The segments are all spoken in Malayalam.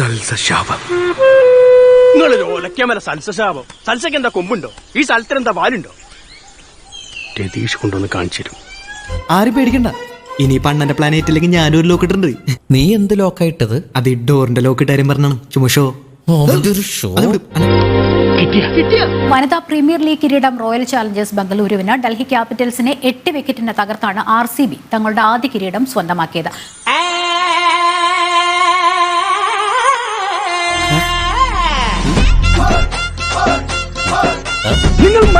സൽസശാപം. നിങ്ങളൊരു ഒലക്കാമല സൽസശാപം. സൽസയ്ക്ക് എന്താ കൊമ്പുണ്ടോ? ഈ സ്ഥലത്തിന് എന്താ പാലുണ്ടോ രതീഷ് കൊണ്ടുവന്ന് കാണിച്ചു തരും. ആരും പേടിക്കണ്ട. ഇനി പണ്ണന്റെ പ്ലാനറ്റിലേക്ക് ഞാനും ഒരു ലോക്ക് ഇട്ടിട്ടുണ്ട്. നീ എന്ത് ലോക്കായിട്ടത് അത് ഈ ഡോറിന്റെ ലോക്ക് ഇട്ടാരും പറഞ്ഞു ചുമഷോ വനിതാ പ്രീമിയർ ലീഗ് കിരീടം റോയൽ ചാലഞ്ചേഴ്സ് ബംഗളൂരുവിന് ഡൽഹി ക്യാപിറ്റൽസിനെ എട്ട് വിക്കറ്റിന് തകർത്താണ് ആർ സി ബി തങ്ങളുടെ ആദ്യ കിരീടം സ്വന്തമാക്കിയത്.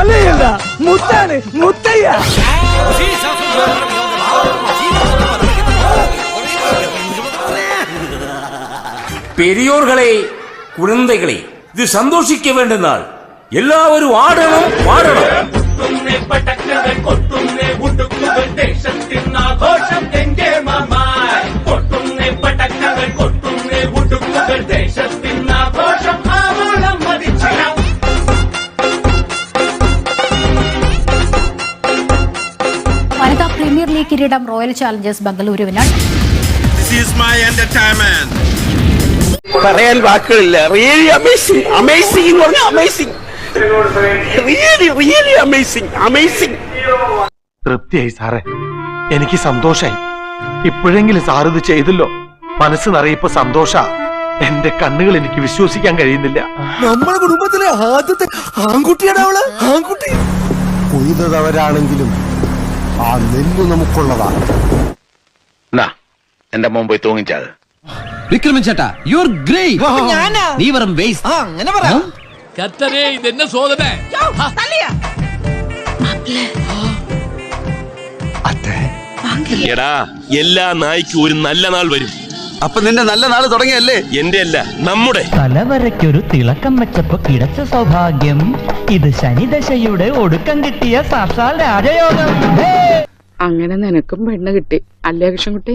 നിങ്ങൾ മല്ലയല്ല മുത്താണ് മുത്തയ്യ பெரியோர்களே குழந்தைகளே இது சந்தோஷிக்க வேண்டிய நாள் எல்லாரும் ஆடணும் பாடணும் ലീഗ് കിരീടം റോയൽ ചാലഞ്ചേഴ്സ് ബംഗളൂരുവിന് പറയാൻ വാക്കുകളില്ല. റിയലി അമേസിംഗ് അമേസിംഗ് എന്ന് പറഞ്ഞാൽ amazing really really amazing amazing തൃപ്തിയായി സാറേ. എനിക്ക് സന്തോഷായി. ഇപ്പോഴെങ്കിലും സാർ ഇത് ചെയ്തല്ലോ. മനസ്സ് നിറയിപ്പോ സന്തോഷ. എന്റെ കണ്ണുകൾ എനിക്ക് വിശ്വസിക്കാൻ കഴിയുന്നില്ല. നമ്മുടെ കുടുംബത്തിലെ ആദ്യത്തെ ആൺകുട്ടിയാണ് അവൾ ആൺകുട്ടി കൊയ്തവരാണെങ്കിലും ആ നെല്ല് നമുക്കുള്ളതാണ്. എന്റെ മോൻ പോയി തൂങ്ങിച്ചത്. വിക്രമൻ ചേട്ടാ യു ആർ ഗ്രേറ്റ് നീ വെറും വേസ്റ്റ് ആ അങ്ങനെ പറയാ കത്തരേ ഇതെന്നെ സോദനെ എടാ എല്ലാ നായ്ക്കും ഒരു നല്ല നാൾ വരും. അപ്പൊ നിന്റെ നല്ല നാൾ തുടങ്ങിയല്ലേ? എന്റെ അല്ല നമ്മുടെ. തലവരയ്ക്കൊരു തിളക്കം വെച്ചപ്പോ കിടച്ച സൗഭാഗ്യം. ഇത് ശനിദശയുടെ ഒടുക്കം കിട്ടിയ സാക്ഷാൽ രാജയോഗം. അങ്ങനെ നിനക്കും പെണ്ണ് കിട്ടി അല്ലേ കൃഷ്ണൻകുട്ടി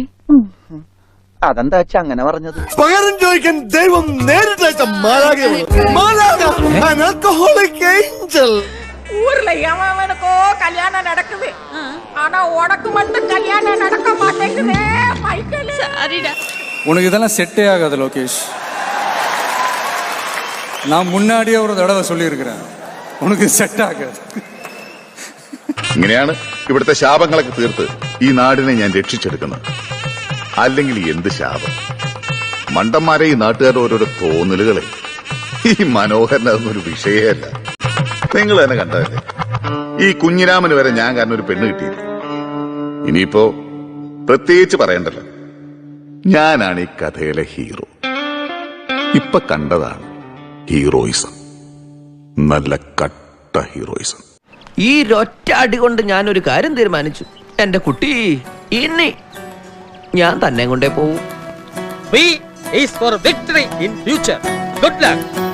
അതെന്താ വെച്ചാ അങ്ങനെ പറഞ്ഞത് പകരം ചോദിക്കാൻ ദൈവം നേരിട്ടയച്ച മാലാകയാണ് മാലാക an alcoholic angel. ஊர்ல எவனுக்கோ கல்யாணம் நடக்குது ஆனா உனக்கு மட்டும் கல்யாணம் நடக்க மாட்டேங்குதே சரிடா உனக்கு இதெல்லாம் செட்டே ஆகாது லோகேஷ் நான் முன்னாடியே ஒரு தடவை சொல்லியிருக்கிறேன் உனக்கு செட் ஆகாது ഇങ്ങനെയാണ് ഇവിടുത്തെ ശാപങ്ങളൊക്കെ തീർത്ത് ഈ നാടിനെ ഞാൻ രക്ഷിച്ചെടുക്കുന്നത്. അല്ലെങ്കിൽ എന്ത് ശാപം? മണ്ടന്മാരെ ഈ നാട്ടുകാരുടെ ഓരോരോ തോന്നലുകളെ. ഈ മനോഹരനൊരു അതൊന്നൊരു വിഷയമല്ല. നിങ്ങൾ തന്നെ കണ്ടതല്ലേ? ഈ കുഞ്ഞിരാമന് വരെ ഞാൻ കാരണം ഒരു പെണ്ണ് കിട്ടിയില്ല. ഇനിയിപ്പോ പ്രത്യേകിച്ച് പറയണ്ടല്ലോ. ഞാനാണ് ഈ കഥയിലെ ഹീറോ. ഇപ്പൊ കണ്ടതാണ് ഹീറോയിസം. നല്ല കട്ട ഹീറോയിസം. ഈ ഒറ്റ അടി കൊണ്ട് ഞാൻ ഒരു കാര്യം തീരുമാനിച്ചു. എന്റെ കുട്ടി ഇനി ഞാൻ തന്നെ കൊണ്ടേ പോവും. For victory in future good luck